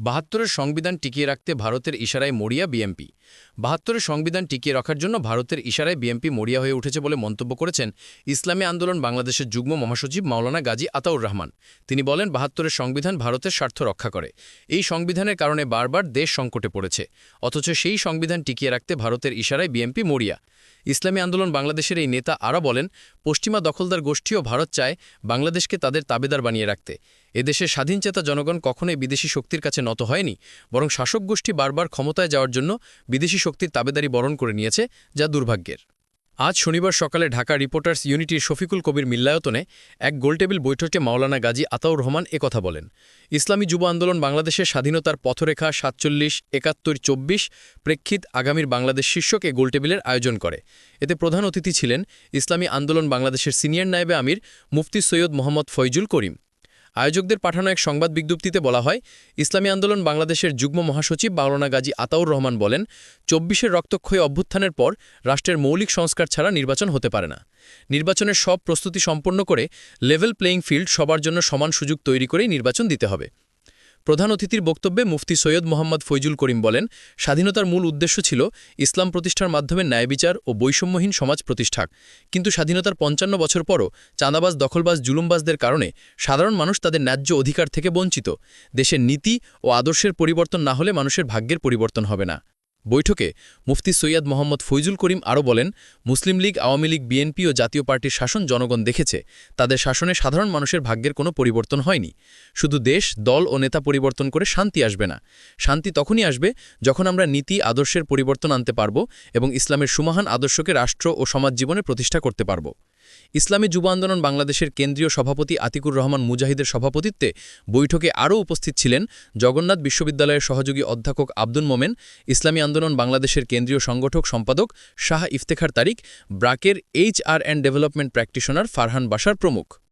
বাহাত্তরের সংবিধান টিকিয়ে রাখতে ভারতের ইশারায় মরিয়া বিএমপি। বাহাত্তরের সংবিধান টিকিয়ে রাখার জন্য ভারতের ইশারায় বিএমপি মরিয়া হয়ে উঠেছে বলে মন্তব্য করেছেন ইসলামী আন্দোলন বাংলাদেশের যুগ্ম মহাসচিব মাওলানা গাজী আতাউর রহমান। তিনি বলেন, বাহাত্তরের সংবিধান ভারতের স্বার্থ রক্ষা করে। এই সংবিধানের কারণে বারবার দেশ সংকটে পড়েছে। অথচ সেই সংবিধান টিকিয়ে রাখতে ভারতের ইশারায় বিএমপি মরিয়া। ইসলামী আন্দোলন বাংলাদেশের এই নেতা আরও বলেন, পশ্চিমা দখলদার গোষ্ঠীও ভারত চায় বাংলাদেশকে তাদের তাবেদার বানিয়ে রাখতে। এদেশের স্বাধীনচেতা জনগণ কখনোই বিদেশি শক্তির কাছে নত হয়নি, বরং শাসক গোষ্ঠী বারবার ক্ষমতায় যাওয়ার জন্য বিদেশি শক্তির তাবেদারি বরণ করে নিয়েছে, যা দুর্ভাগ্যের। আজ শনিবার সকালে ঢাকা রিপোর্টার্স ইউনিটির শফিকুল কবির মিল্লায়তনে এক গোলটেবিল বৈঠকে মাওলানা গাজী আতাউর রহমান কথা বলেন। ইসলামী যুব আন্দোলন বাংলাদেশের স্বাধীনতার পথরেখা সাতচল্লিশ, একাত্তর, চব্বিশ প্রেক্ষিত আগামীর বাংলাদেশ শীর্ষক এ গোলটেবিলের আয়োজন করে। এতে প্রধান অতিথি ছিলেন ইসলামী আন্দোলন বাংলাদেশের সিনিয়র নায়েবে আমির, মুফতি সৈয়দ মোহাম্মদ ফৈজুল করিম। আয়োজকদের পাঠানো এক সংবাদ বিজ্ঞপ্তিতে বলা হয়, ইসলামী আন্দোলন বাংলাদেশের যুগ্ম মহাসচিব বাউলানা গাজী আতাউর রহমান বলেন, চব্বিশের রক্তক্ষয়ী অভ্যুত্থানের পর রাষ্ট্রের মৌলিক সংস্কার ছাড়া নির্বাচন হতে পারে না। নির্বাচনের সব প্রস্তুতি সম্পন্ন করে লেভেল প্লেয়িং ফিল্ড সবার জন্য সমান সুযোগ তৈরি করেই নির্বাচন দিতে হবে। প্রধান অতিথির বক্তব্যে মুফতি সৈয়দ মোহাম্মদ ফৈজুল করিম বলেন, স্বাধীনতার মূল উদ্দেশ্য ছিল ইসলাম প্রতিষ্ঠার মাধ্যমে ন্যায় বিচার ও বৈষম্যহীন সমাজ প্রতিষ্ঠা। কিন্তু স্বাধীনতার পঞ্চান্ন বছর পরও চাঁদাবাজ, দখলবাজ, জুলুমবাজদের কারণে সাধারণ মানুষ তাদের ন্যায্য অধিকার থেকে বঞ্চিত। দেশের নীতি ও আদর্শের পরিবর্তন না হলে মানুষের ভাগ্যের পরিবর্তন হবে না। বৈঠকে মুফতি সৈয়দ মোহাম্মদ ফৈজুল করিম আরও বলেন, মুসলিম লীগ, আওয়ামী লীগ, বিএনপি ও জাতীয় পার্টির শাসন জনগণ দেখেছে। তাদের শাসনে সাধারণ মানুষের ভাগ্যের কোনো পরিবর্তন হয়নি। শুধু দেশ, দল ও নেতা পরিবর্তন করে শান্তি আসবে না। শান্তি তখনই আসবে যখন আমরা নীতি, আদর্শের পরিবর্তন আনতে পারব এবং ইসলামের সুমহান আদর্শকে রাষ্ট্র ও সমাজ জীবনে প্রতিষ্ঠা করতে পারব। ইসলামী যুব আন্দোলন বাংলাদেশের কেন্দ্রীয় সভাপতি আতিকুর রহমান মুজাহিদের সভাপতিত্বে বৈঠকে আরও উপস্থিত ছিলেন জগন্নাথ বিশ্ববিদ্যালয়ের সহযোগী অধ্যাপক আব্দুল মোমেন, ইসলামী আন্দোলন বাংলাদেশের কেন্দ্রীয় সংগঠক সম্পাদক Shah Iftekhar Tariq, ব্রাকের H R and development practitioner Farhan Basar প্রমুখ।